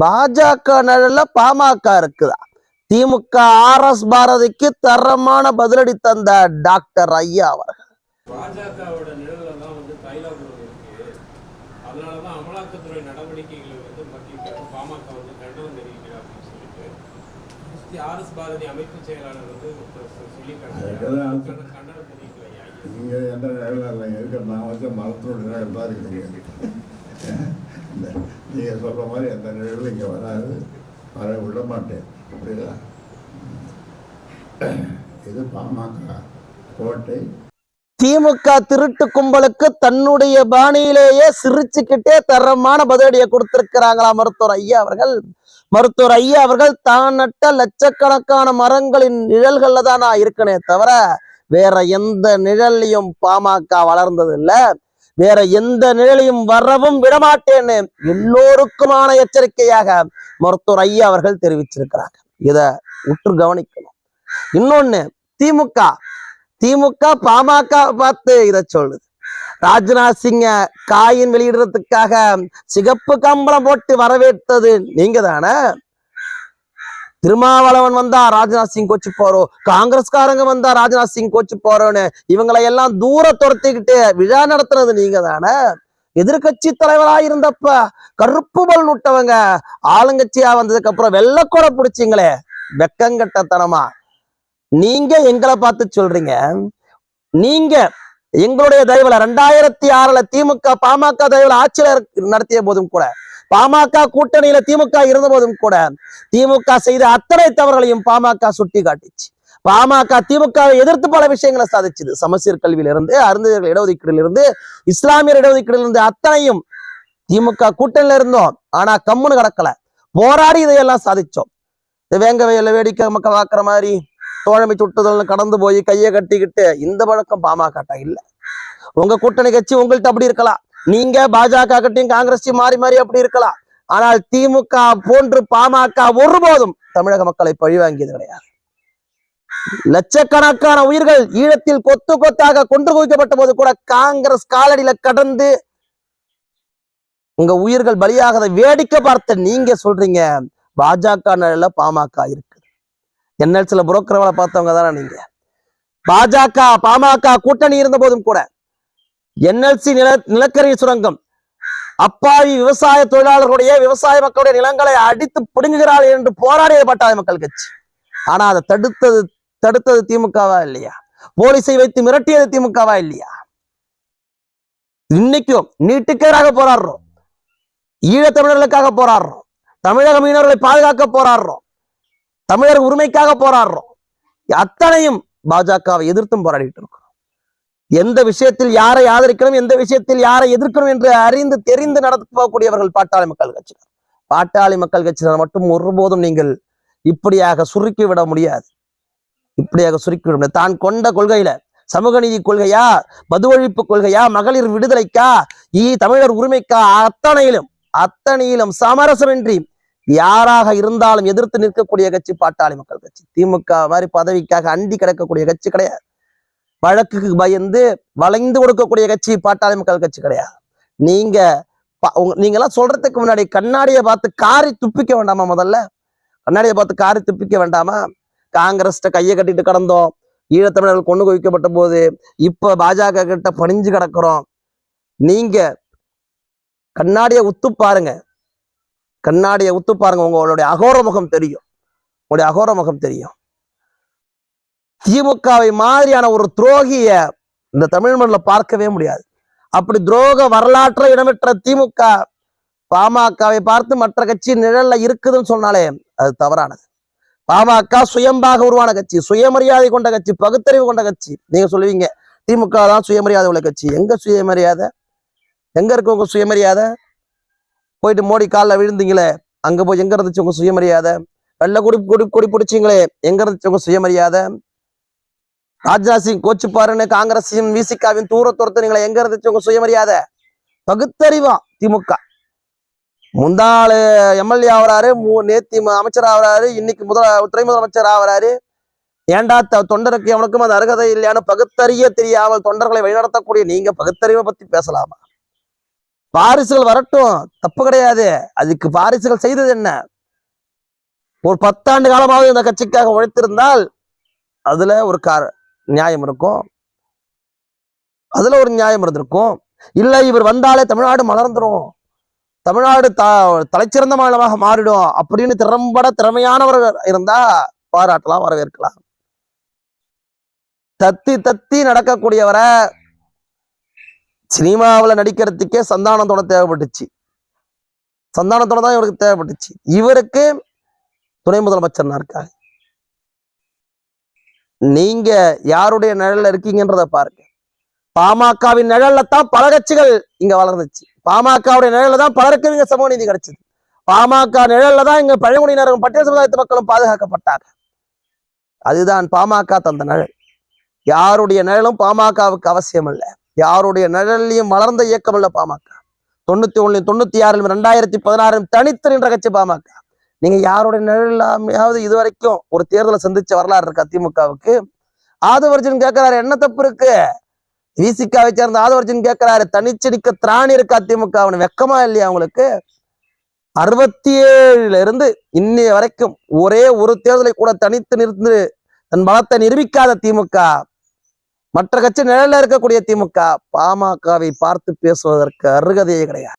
பாஜக நிழல்ல பாமக இருக்குதா? திமுக ஆர் எஸ் பாரதிக்கு தரமான பதிலடி தந்த டாக்டர் ஐயா அவர்கள். நீங்கள் எந்த நான் வந்து மரத்தோட நிழல் தான் இருக்கிறீங்க இந்த நீங்கள் சொல்கிற மாதிரி எந்த நிழலும் இங்கே வராது. வர விட மாட்டேன். புரியுதா? இது பாமக கோட்டை. திமுக திருட்டு கும்பலுக்கு தன்னுடைய பாணியிலேயே சிரிச்சுக்கிட்டே தரமான பதிலடியை கொடுத்திருக்கிறாங்களா மருத்துவர் ஐயா அவர்கள்? மருத்துவர் ஐயா அவர்கள் தான் நட்ட லட்சக்கணக்கான மரங்களின் நிழல்கள்ல தான் நான் இருக்கனே தவிர வேற எந்த நிழல்லையும் பாமக வளர்ந்தது இல்ல வேற எந்த நிழலையும் வரவும் விடமாட்டேன்னு எல்லோருக்குமான எச்சரிக்கையாக மருத்துவர் ஐயா அவர்கள் தெரிவிச்சிருக்கிறாங்க இத உற்று கவனிக்கணும். இன்னொன்னு திமுக திமுக பாமக பார்த்து இத சொல்லுது. ராஜ்நாத் சிங்க காயின் வெளியிடுறதுக்காக சிகப்பு கம்பளம் போட்டு வரவேற்றது நீங்க தானே திருமாவளவன் வந்தா ராஜ்நாத் சிங் கோச்சு போறோம் காங்கிரஸ்காரங்க வந்தா ராஜ்நாத் சிங் கோச்சு போறோம்னு இவங்களை எல்லாம் தூர துரத்திக்கிட்டு விழா நடத்துனது நீங்க தானே? எதிர்கட்சி தலைவரா இருந்தப்ப கருப்பு பல் நுட்டவங்க ஆளுங்கட்சியா வந்ததுக்கு அப்புறம் வெள்ளக்கூட பிடிச்சிங்களே வெக்கங்கட்டத்தனமா. நீங்க எங்களை பார்த்து சொல்றீங்க. நீங்க எங்களுடைய தயவுல ரெண்டாயிரத்தி ஆறுல திமுக பாமக தயவுல ஆட்சியில நடத்திய போதும் கூட பாமக கூட்டணியில திமுக இருந்த போதும் கூட திமுக செய்த அத்தனை தவறுகளையும் பாமக சுட்டி காட்டிச்சு பாமக திமுகவை எதிர்த்து பல விஷயங்களை சாதிச்சுது. சமசீர் கல்வியில இருந்து அருந்ததியர்கள் இடஒதுக்கீடுல இருந்து இஸ்லாமியர் இடஒதுக்கீடுல இருந்து அத்தனையும் திமுக கூட்டணியில இருந்தோம். ஆனா கம்முன்னு கிடக்கல. போராடி இதையெல்லாம் சாதிச்சோம். இந்த வேங்க வேடிக்கை மக்கள் பார்க்குற மாதிரி தோழமை சுட்டுதல் கடந்து போய் கையை கட்டிக்கிட்டு இந்த பழக்கம் பாமக இல்லை. உங்க கூட்டணி கட்சி உங்கள்ட்ட அப்படி இருக்கலாம். நீங்க பாஜக கட்டியும் காங்கிரஸ் மாறி மாறி அப்படி இருக்கலாம். ஆனால் திமுக போன்று பாமக ஒருபோதும் தமிழக மக்களை பழிவாங்கியது கிடையாது. லட்சக்கணக்கான உயிர்கள் ஈழத்தில் கொத்து கொத்தாக கொன்று குவிக்கப்பட்ட போது கூட காங்கிரஸ் காலடியில கடந்து உங்க உயிர்கள் பலியாகதை வேடிக்கை பார்த்த நீங்க சொல்றீங்க. பாஜக நிழல்ல பாமக இருக்கு. என்எல்சியில் புரோக்கர் வேலை பார்த்தவங்க தானே நீங்க? பாஜக பாமக கூட்டணி இருந்த போதும் கூட என்எல்சி நில நிலக்கரி சுரங்கம் அப்பாவி விவசாய தொழிலாளர்களுடைய விவசாய மக்களுடைய நிலங்களை அடித்து பிடுங்குகிறார்கள் என்று போராடிய பட்டாளி மக்கள் கட்சி. ஆனா அதை தடுத்தது தடுத்தது திமுகவா இல்லையா? போலீஸை வைத்து மிரட்டியது திமுகவா இல்லையா? இன்னைக்கும் நீட்டுக்கேராக போராடுறோம். ஈழத்தமிழர்களுக்காக போராடுறோம். தமிழக மீனவர்களை பாதுகாக்க போராடுறோம். தமிழர் உரிமைக்காக போராடுறோம். அத்தனையும் பாஜகவை எதிர்த்தும் போராடிட்டு இருக்கிறோம். எந்த விஷயத்தில் யாரை ஆதரிக்கணும் எந்த விஷயத்தில் யாரை எதிர்க்கணும் என்று அறிந்து தெரிந்து நடத்தக்கூடியவர்கள் பாட்டாளி மக்கள் கட்சியினர் பாட்டாளி மக்கள் கட்சியினர் மட்டும் ஒருபோதும் நீங்கள் இப்படியாக சுருக்கி விட முடியாது. இப்படியாக சுருக்கி விட முடியாது. தான் கொண்ட கொள்கையில சமூக நீதி கொள்கையா மது ஒழிப்பு கொள்கையா மகளிர் விடுதலைக்கா ஈ தமிழர் உரிமைக்கா அத்தனையிலும் அத்தனையிலும் சமரசமின்றி யாராக இருந்தாலும் எதிர்த்து நிற்கக்கூடிய கட்சி பாட்டாளி மக்கள் கட்சி. திமுக மாதிரி பதவிக்காக அண்டி கிடக்கக்கூடிய கட்சி கிடையாது. வழக்குக்கு பயந்து வளைந்து கொடுக்கக்கூடிய கட்சி பாட்டாளி மக்கள் கட்சி கிடையாது. நீங்க நீங்க எல்லாம் சொல்றதுக்கு முன்னாடி கண்ணாடியை பார்த்து காரி துப்பிக்க வேண்டாமா முதல்ல? கண்ணாடியை பார்த்து காரி துப்பிக்க வேண்டாமா? காங்கிரஸ்ட கையை கட்டிட்டு கடந்தோம். ஈழத்தமிழர்கள் கொண்டு குவிக்கப்பட்ட போது இப்ப பாஜக கிட்ட பணிஞ்சு கிடக்குறோம். நீங்க கண்ணாடியை உத்து பாருங்க. கண்ணாடியை உத்து பாருங்க உங்களுடைய அகோர முகம் தெரியும். உங்களுடைய அகோர முகம் தெரியும். திமுகவை மாதிரியான ஒரு துரோகிய இந்த தமிழ் மண்ணில் பார்க்கவே முடியாது. அப்படி துரோக வரலாற்றை இடம்பெற்ற திமுக பாமகவை பார்த்து மற்ற கட்சி நிழல்ல இருக்குதுன்னு சொன்னாலே அது தவறானது. பாமக சுயம்பாக உருவான கட்சி சுயமரியாதை கொண்ட கட்சி பகுத்தறிவு கொண்ட கட்சி. நீங்க சொல்லுவீங்க திமுக தான் சுயமரியாதை உள்ள கட்சி. எங்க சுயமரியாதை? எங்க இருக்கு உங்க சுயமரியாதை? போயிட்டு மோடி காலில் விழுந்தீங்களே அங்க போய் எங்க இருந்துச்சு உங்க சுயமரியாதை? வெள்ள கொடி கொடி கொடி பிடிச்சிங்களே எங்க இருந்துச்சு உங்க சுயமரியாதை? ராஜ்நாத் சிங் கோச்சு பாருன்னு காங்கிரஸையும் விசிகாவின் தூர துரத்துனீங்களே எங்க இருந்துச்சு உங்க சுயமரியாதை? பகுத்தறிவா திமுக. முந்தாள் எம்எல்ஏ ஆகிறாரு மூ- நேத்தி அமைச்சர் ஆகிறாரு இன்னைக்கு முதல் துணை முதலமைச்சர் ஆகிறாரு. ஏன்டா த- தொண்டருக்கு எவனுக்கும் அது அருகதை இல்லையான்னு பகுத்தறிய தெரியாமல் தொண்டர்களை வழிநடத்தக்கூடிய நீங்க பகுத்தறிவை பத்தி பேசலாமா? பாரிசுகள் வரட்டும். தப்பு கிடையாது. அதுக்கு பாரிசுகள் செய்தது என்ன? ஒரு பத்தாண்டு காலமாவது இந்த கட்சிக்காக உழைத்திருந்தால் அதுல ஒரு கார நியாயம் இருக்கும். அதுல ஒரு நியாயம் இருந்திருக்கும். இல்ல இவர் வந்தாலே தமிழ்நாடு மலர்ந்துடும் தமிழ்நாடு த தலைச்சிறந்த மாநிலமாக மாறிடும். அப்படின்னு திறம்பட திறமையானவர் இருந்தா பாராட்டலாம் வரவேற்கலாம். தத்தி தத்தி நடக்கக்கூடியவரை சினிமாவுல நடிக்கிறதுக்கே சந்தானத்தோட தேவைப்பட்டுச்சு. சந்தானத்தோட தான் இவருக்கு தேவைப்பட்டுச்சு. இவருக்கு துணை முதலமைச்சர்னா இருக்காங்க நீங்க யாருடைய நிழல்ல இருக்கீங்கன்றத பாருங்க. பாமகவின் நிழல்ல தான் பல கட்சிகள் இங்க வளர்ந்துச்சு. பாமகவுடைய நிழல்ல தான் பலருக்கு இங்க சமூக நீதி கிடைச்சது. பாமக நிழல்ல தான் இங்க பழங்குடியினரும் பட்டியல் சமுதாயத்து மக்களும் பாதுகாக்கப்பட்டாங்க அதுதான் பாமக தந்த நிழல். யாருடைய நிழலும் பாமகவுக்கு அவசியம் இல்லை யாருடைய நிழல்லையும் வளர்ந்த இயக்கம் இல்ல பாமக. தொண்ணூத்தி ஒண்ணு தொண்ணூத்தி ஆறிலும் ரெண்டாயிரத்தி பதினாறும் தனித்து நின்ற கட்சி பாமக. நீங்க யாருடைய நிழல் இது வரைக்கும் ஒரு தேர்தலை சந்திச்ச வரலாறு இருக்கு அதிமுகவுக்கு ஆதவர்ஜன் கேட்கிறாரு என்ன தப்பு இருக்கு? விசிகாவை சேர்ந்த ஆதவர்ஜன் கேட்கிறாரு தனிச்சு நிக்க திராணி இருக்கு அதிமுக வெக்கமா இல்லையா அவங்களுக்கு அறுபத்தி ஏழுல இருந்து இன்னைய வரைக்கும் ஒரே ஒரு தேர்தலை கூட தனித்து நிறுத்து தன் பலத்தை நிரூபிக்காத திமுக. மற்ற கட்சி நிழல்ல இருக்கக்கூடிய திமுக பாமகவை பார்த்து பேசுவதற்கு அருகதையே கிடையாது.